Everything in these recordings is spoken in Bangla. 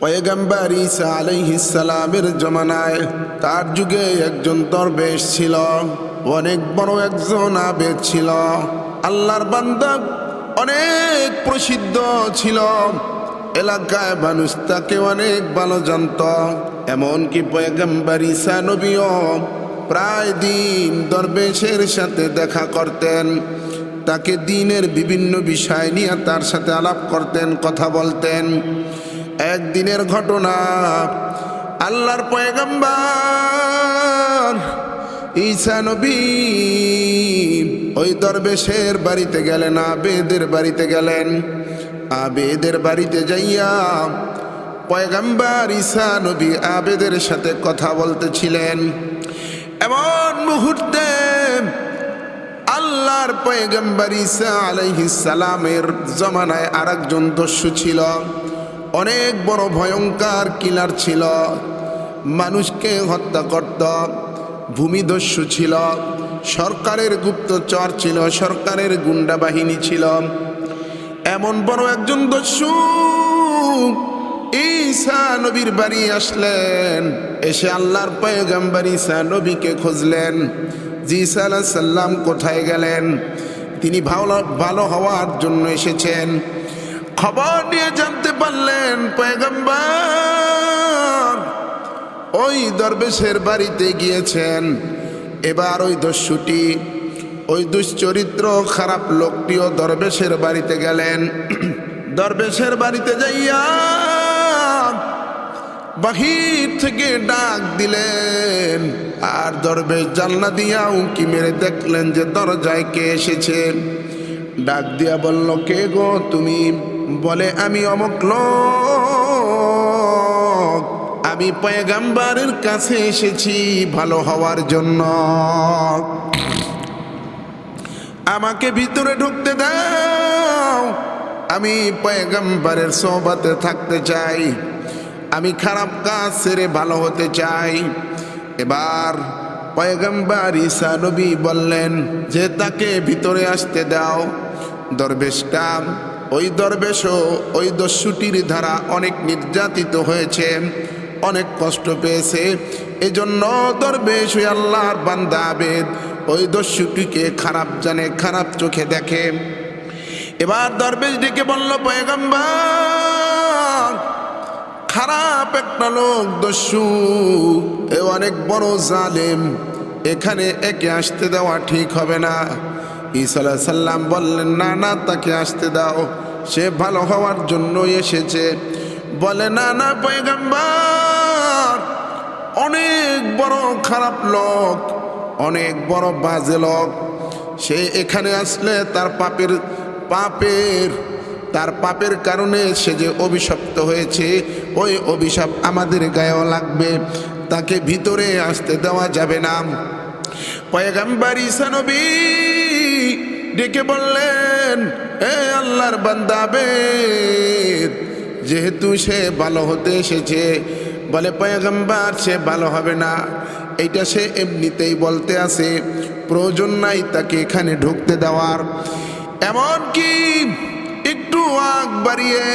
পয়গম্বর ঈসা আলাইহিসালামের জমানায়, তার যুগে একজন দরবেশ ছিল, অনেক বড় একজন আবেদ ছিল। আল্লাহর বান্দা অনেক প্রসিদ্ধ ছিল। এলাকায় মানুষ তাকে অনেক ভালো জানত। এমনকি পয়গম্বর ঈসা নবীও প্রায় দিন দরবেশের সাথে দেখা করতেন। তাকে দিনের বিভিন্ন বিষয় নিয়ে তার সাথে আলাপ করতেন, কথা বলতেন। একদিনের ঘটনা, আল্লাহর পয়গম্বর ঈসা নবী ওই দরবেশের বাড়িতে গেলেন, আবেদের বাড়িতে গেলেন। আবেদের বাড়িতে যাইয়া পয়গম্বর ঈসা নবী আবেদের সাথে কথা বলতেছিলেন। এমন মুহূর্তে আল্লাহর পয়গম্বর ঈসা আলাইহিস সালামের জমানায় আরেকজন দস্যু ছিল। অনেক বড় ভয়ঙ্কর কিলার ছিল। মানুষকে হত্যা করত ভূমিদস্যু ছিল, সরকারের গুপ্তচর ছিল, সরকারের গুন্ডা বাহিনী ছিল। এমন বড় একজন দস্যু ঈসা নবীর বাড়ি আসলেন। এসে আল্লাহর পয়গম্বর ঈসা নবীকে খুঁজলেন। জি সাল্লাহ সাল্লাম কোথায় গেলেন? তিনি ভালো ভালো হওয়ার জন্য এসেছেন। খবর নিয়ে জানতে পারলেন পয়গম্বর। ওই দরবেশের বাড়িতে গিয়েছেন। এবার ওই দস্যুটি, ওই দুশ্চরিত্র খারাপ লোকটিও দরবেশের বাড়িতে গেলেন। দরবেশের বাড়িতে যাইয়া বাহির থেকে ডাক দিলেন। আর দরবেশ জানলা দিয়া উঁকি মেরে দেখলেন যে দরজায় কে এসেছে। ডাক দিয়া বলল, কে গো তুমি? বলে, আমি অমক লোক। আমি পয়গাম্বারের কাছে এসেছি ভালো হওয়ার জন্য। আমাকে ভিতরে ঢুকতে দাও। আমি পয়গাম্বারের সোহবাতে থাকতে চাই। আমি খারাপ কাজ সেরে ভালো হতে চাই। এবার পয়গম্বর ঈসা বললেন, যে তাকে ভিতরে আসতে দাও। দরবেশটা ওই দরবেশও ওই দস্যুটির দ্বারা অনেক নির্যাতিত হয়েছে, অনেক কষ্ট পেয়েছে। এজন্য দরবেশ ওই আল্লাহর বান্দা আবেদ, ওই দস্যুটিকে খারাপ জানে, খারাপ চোখে দেখে। এবার দরবেশ ডেকে বলল, পয়গম্বর, খারাপ একটা লোক দস্যু, এ অনেক বড় জালেম, এখানে একে আসতে দেওয়া ঠিক হবে না। ঈসা সাল্লাম বললেন, না না, তাকে আসতে দাও। সে ভালো হওয়ার জন্য এসেছে। বলে, না না, পয়গাম্বার, অনেক বড় খারাপ লোক, অনেক বড় বাজে লোক। সে এখানে আসলে তার পাপের পাপের, তার পাপের কারণে সে যে অভিশপ্ত হয়েছে, ওই অভিশাপ আমাদের গায়েও লাগবে। তাকে ভিতরে আসতে দেওয়া যাবে না। পয়গাম্বার ঈসা নবী ডেকে বললেন, এ আল্লাহর বান্দাবে যেহেতু সে ভালো হতে এসেছে, বলে পয়গাম্বার, সে ভালো হবে না। এইটা সে এমনিতেই বলতে আছে, প্রয়োজন নাই তাকে এখানে ঢুকতে দেওয়ার। এমন কি একটু আগ বাড়িয়ে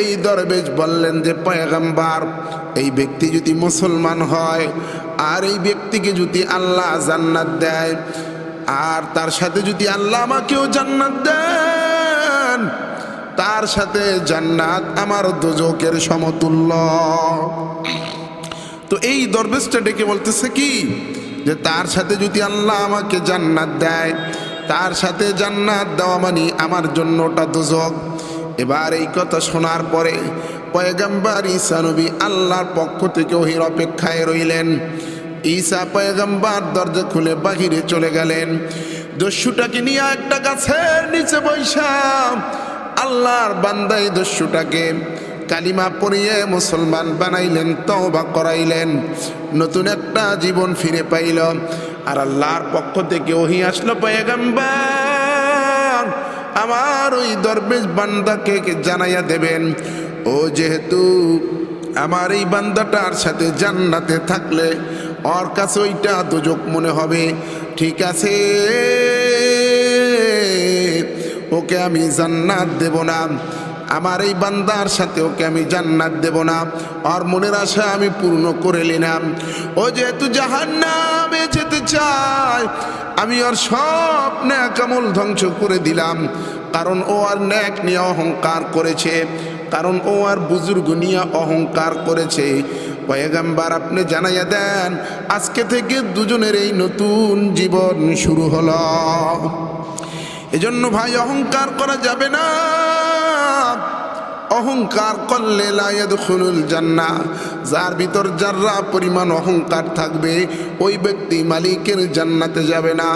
এই দরবেশ বললেন যে, পয়গাম্বার, এই ব্যক্তি যদি মুসলমান হয়, আর এই ব্যক্তিকে যদি আল্লাহ জান্নাত দেয় আর তার সাথে যদি আল্লাহ আমাকেও জান্নাত দেন, তার সাথে জান্নাত আমার দোজকের সমতুল্য। তো এই দরবেশটা ডেকে বলতেছে কি, যে তার সাথে যদি আল্লাহ আমাকে জান্নাত দেয়, তার সাথে জান্নাত দেওয়া মানে আমার জন্য ওটা দোজক। এবার এই কথা শোনার পরে পয়গাম্বার ঈসা নবী আল্লাহর পক্ষ থেকে ওহির অপেক্ষায় রইলেন। ঈসা পয়গাম্বার দরজা খুলে বাহিরে চলে গেলেন। দস্যুটাকে নিয়ে একটা গাছের নিচে বৈশাম আল্লাহর বান্দাই দস্যুটাকে কালিমা পড়িয়ে মুসলমান বানাইলেন, তওবা করাইলেন। নতুন একটা জীবন ফিরে পাইল। আর আল্লাহর পক্ষ থেকে ওহি আসলো, পয়গাম্বার, আমার ওই দরবেশ বান্দাকে জানাইয়া দেবেন, ও যেহেতু আমার এই বান্দাটার সাথে জান্নাতে থাকলে ওর কাছে ওইটা দুজক মনে হবে। ঠিক আছে। ওকে আমি জান্নাত দেব না। আমার এই বান্দার সাথে ওকে আমি জান্নাত দেব না। আর মনের আশা আমি পূর্ণ করে নিলাম। ও যেহেতু জাহান্নামে যেতে চায়, আমি ওর সব ন্যাক আমল ধ্বংস করে দিলাম। কারণ ও আর ন্যাক নিয়ে অহংকার করেছে। কারণ ও আর বুজুর্গ নিয়ে অহংকার করেছে। পয়গাম্বার আপনি জানাইয়া দেন, আজকে থেকে দুজনের এই নতুন জীবন শুরু হলো। এজন্য ভাই, অহংকার করা যাবে না। অহংকার করলে লায়াদখুলুল জান্না যার ভিতর যাররা পরিমাণ অহংকার থাকবে, ওই ব্যক্তি মালিকের জান্নাতে যাবে না।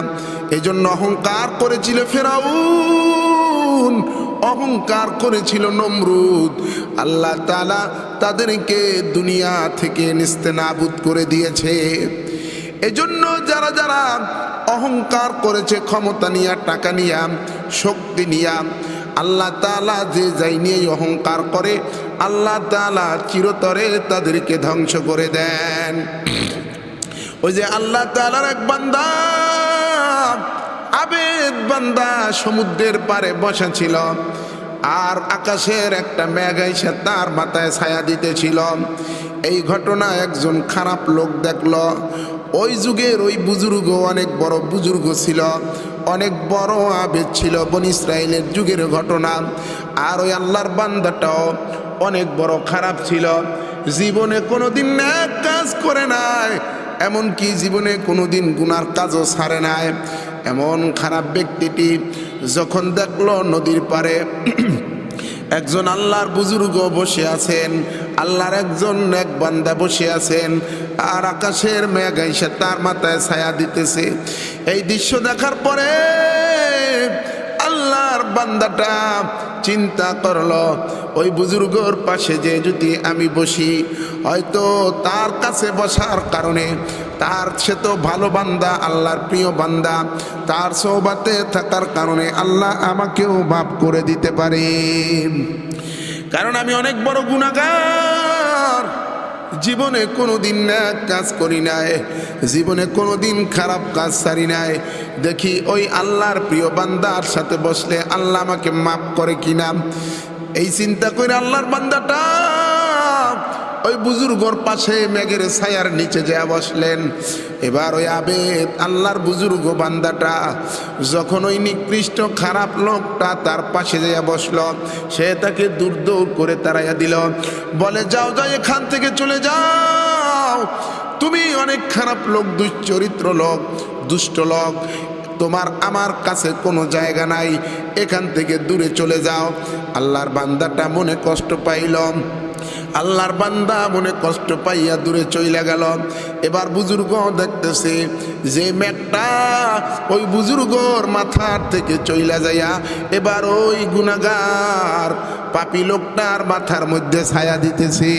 এজন্য অহংকার করেছিল ফেরাউন। অহংকার করেছিল নমরুদ। আল্লাহ তালা তাদেরকে দুনিয়া থেকে নিস্তে নাবুদ করে দিয়েছে। এজন্য যারা যারা অহংকার করেছে, ক্ষমতা নিয়া, টাকা নিয়া, শক্তি নিয়া, আল্লাহ তালা যে যাই নিয়ে অহংকার করে, আল্লাহ তালা চিরতরে তাদেরকে ধ্বংস করে দেন। ওই যে আল্লাহ তালার এক বান্দা আবেদ বান্দা সমুদ্রের পারে বসা ছিল আর আকাশের একটা মেঘ এসে তার মাথায় ছায়া দিতেছিল। এই ঘটনা একজন খারাপ লোক দেখল। ওই যুগের ওই বুজুর্গ অনেক বড় বুজুর্গ ছিল। অনেক বড় আবেদ ছিল বন ইসরায়েলের যুগের ঘটনা। আর ওই আল্লাহর বান্দাটাও অনেক বড় খারাপ ছিল। জীবনে কোনোদিন এক কাজ করে নাই, এমনকি জীবনে কোনোদিন গুনার কাজও ছাড়ে নাই। এমন খারাপ ব্যক্তিটি যখন দেখল নদীর পারে একজন আল্লাহর বুজুর্গ বসে আছেন, আল্লাহর একজন এক বান্দা বসে আছেন, আর আকাশের মেঘ এসে তার মাথায় ছায়া দিতেছে। এই দৃশ্য দেখার পরে আল্লাহর বান্দাটা চিন্তা করল, ওই বুজুর্গর পাশে যে যদি আমি বসি, হয়তো তার কাছে বসার কারণে তার সে তো ভালো বান্দা, আল্লাহর প্রিয় বান্দা। তার সৌবাতে থাকার কারণে আল্লাহ আমাকেও মাফ করে দিতে পারে। কারণ আমি অনেক বড় গুণাগার জীবনে কোনো দিন কাজ করি নাই। জীবনে কোনো দিন খারাপ কাজ সারি নাই। দেখি ওই আল্লাহর প্রিয় বান্দার সাথে বসলে আল্লাহ আমাকে মাফ করে কিনা। এই চিন্তা করে আল্লাহর বান্দাটা ওই বুজুর্গর পাশে মেঘের ছায়ার নিচে যা বসলেন। এবার ওই আবেদ আল্লাহর বুজুর্গ বান্দাটা যখন ওই নিকৃষ্ট খারাপ লোকটা তার পাশে যাইয়া বসল, সে তাকে দূর করে তাড়াইয়া দিল। বলে, যাও যাও, এখান থেকে চলে যাও। তুমি অনেক খারাপ লোক, দুশ্চরিত্র লোক, দুষ্ট লোক। তোমার, আমার কাছে কোনো জায়গা নাই। এখান থেকে দূরে চলে যাও। আল্লাহর বান্দাটা মনে কষ্ট পাইলাম আল্লাহর বান্দা মনে কষ্ট পাইয়া দূরে চইলা গেল। এবার বুজুর্গ দেখতেছে যে মেঘটা ওই বুজুর্গর মাথার থেকে চইলা যাইয়া এবার ওই গুণাগার পাপি লোকটার মাথার মধ্যে ছায়া দিতেছে।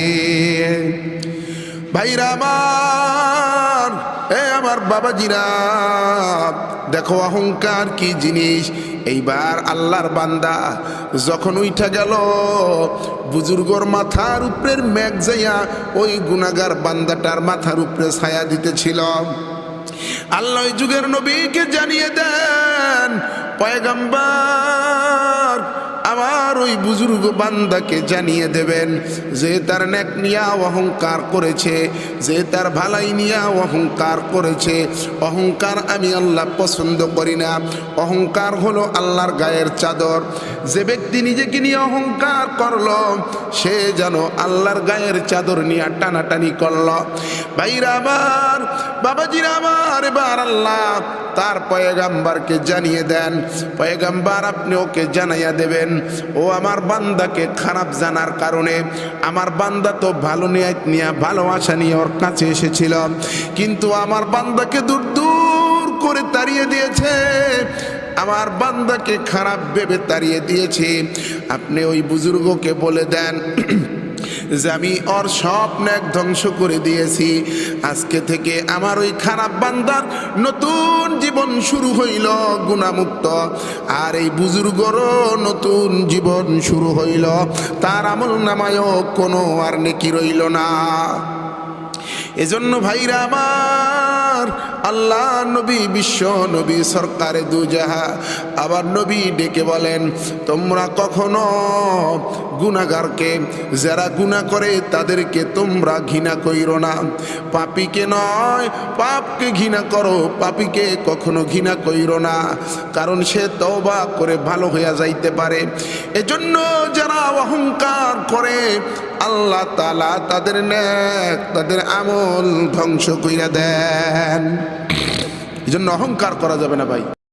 ভাইরা এ আমার বাবাজিরা, দেখো অহংকার কি জিনিস? এইবার আল্লাহর বান্দা যখন উইঠা গেল, বুজুর্গর মাথার উপরের মেঘ যাইয়া ওই গুনাগার বান্দাটার মাথার উপরে ছায়া দিতেছিল। আল্লাহ যুগের নবীকে জানিয়ে দেন, পয়গাম্বার আমার ওই বুজুর্গ বান্দাকে জানিয়ে দেবেন, যে তার নেক নিয়া অহংকার করেছে, যে তার ভালাই নিয়া অহংকার করেছে। অহংকার আমি আল্লাহ পছন্দ করি না। অহংকার হলো আল্লাহর গায়ের চাদর। যে ব্যক্তি নিজেকে নিয়ে অহংকার করল, সে যেন আল্লাহর গায়ের চাদর নিয়ে টানাটানি করল। ভাইরা আবার বাবাজির আমার, এবার আল্লাহ তার পয়গাম্বারকে জানিয়ে দেন। পয়গাম্বার আপনি ওকে জানাইয়া দেবেন, ও আমার বান্দাকে খারাপ জানার কারণে আমার বান্দা তো ভালো নিয়ে নিয়ে ভালোবাসা নিয়ে ওর কাছে এসেছিল। কিন্তু আমার বান্দাকে দূর দূর করে তাড়িয়ে দিয়েছে। আমার বান্দাকে খারাপ ভেবে তাড়িয়ে দিয়েছে। আপনি ওই বুজুর্গকে বলে দেন, যে আমি ওর সব ন্যাক ধ্বংস করে দিয়েছি। আজকে থেকে আমার ওই খারাপ বান্দার নতুন জীবন শুরু হইল, গুণামুক্ত। আর এই বুজুর্গরও নতুন জীবন শুরু হইল। তার আমল নামায়ও কোনো আর নেকি রইল না। এজন্য ভাইরা আমার আমার আল্লাহ, নবী, বিশ্ব নবী, সরকারে দুজাহা আবার নবী ডেকে বলেন, তোমরা কখনো গুণাগারকে যারা গুণা করে তাদেরকে তোমরা ঘৃণা কইরো না। পাপিকে নয়, পাপকে ঘৃণা করো, পাপিকে কখনো ঘৃণা কইরো না। কারণ সে তওবা করে ভালো হইয়া যাইতে পারে। এজন্য যারা অহংকার করে আল্লাহ তালা তাদের নেক, তাদের আমল ধ্বংস করিয়া দেন। এই জন্য অহংকার করা যাবে না ভাই।